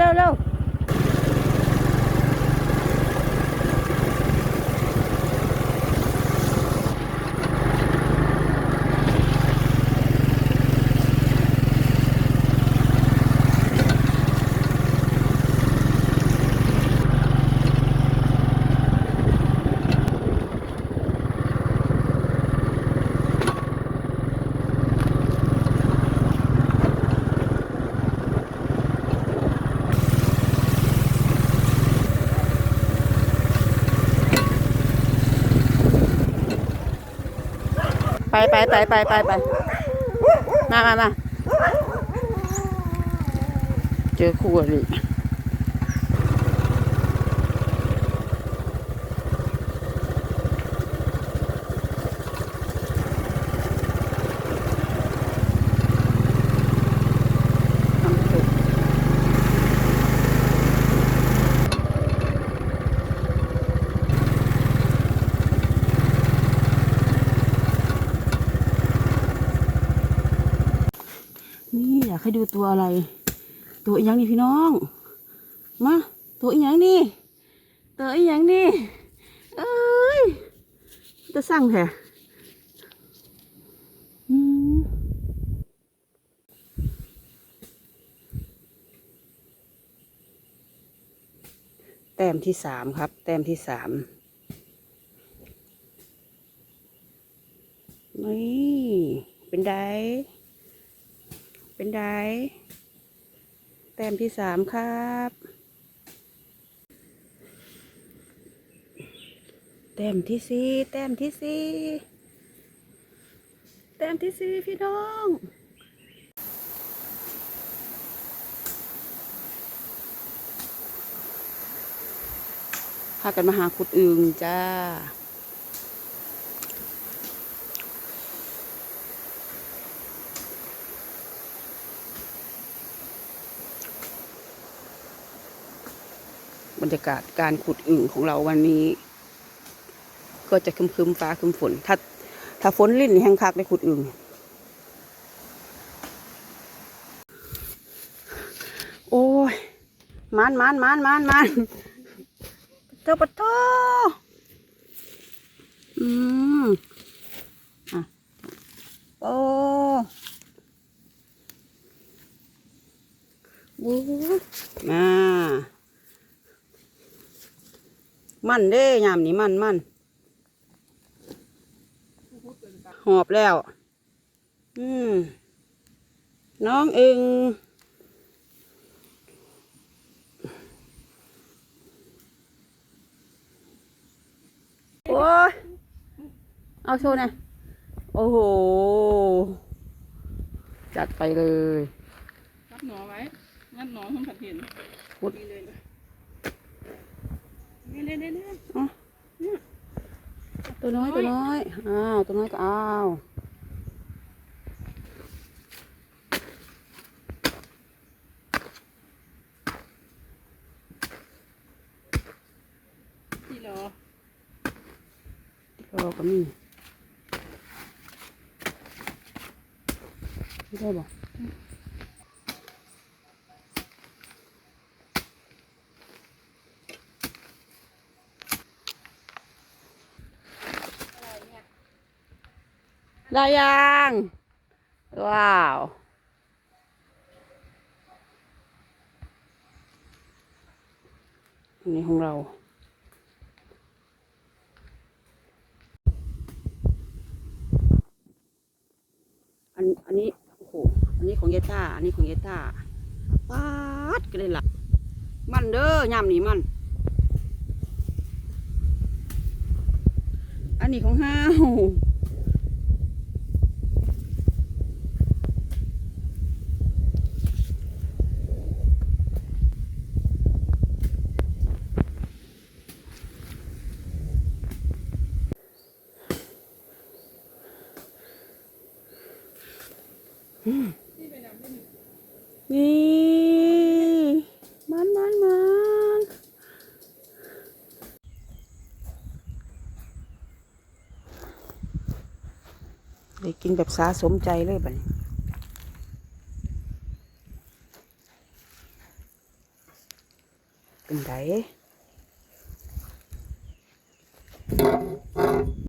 เร็วเร็ว ไปไปไปไปไปไปมามามาเจอคู่อริากให้ดูตัวอะไร ตัวอีหยังนี่พี่น้อง มาตัวอีหยังนี่ตัวอีหยังนี่เอ้ยจะสั่งแท้แต้มที่สามครับ แต้มที่สามนี่เป็นได เป็นไดแต้มที่สามครับ แต้มที่สี่แต้มที่สี่แต้มที่สี่พี่น้องพากันมาหาขุดอึงจ้า บรรยากาศการขุดอึ่งของเราวันนี้ ก็จะครึมๆฟ้าคึมฝน ถ้าถ้าฝนลิ่นแห้งคักได้ขุดอึ่งโอ้ยมันมันมันมันมันเจ้าปะโตอืมอะโอ้โอ้มา มันเด้ยามนี้มันมันหอบแล้ว อืม น้องเองโอ้ยเอาโชว์หน่อยโอ้โห จัดไปเลย รับหนอไว้งัดหนอให้ผัดเห็นพุด นี่นี่นี่เลยตัวน้อยตัวน้อยอ้าวตัวน้อยก็อ้าวที่รอเราก็มีไม่ได้บอก ได้ยัง ว้าวอันนี้ของเราอันอันนี้โอ้โหอันนี้ของเยต้า อันนี้ของเยต้าปาดก็เลยล่ะมันเด้อยามนี้มัน อันนี้ของห้าว นี่มันมันมันได้กินแบบสาสมใจเลยบัดนี้เป็นไง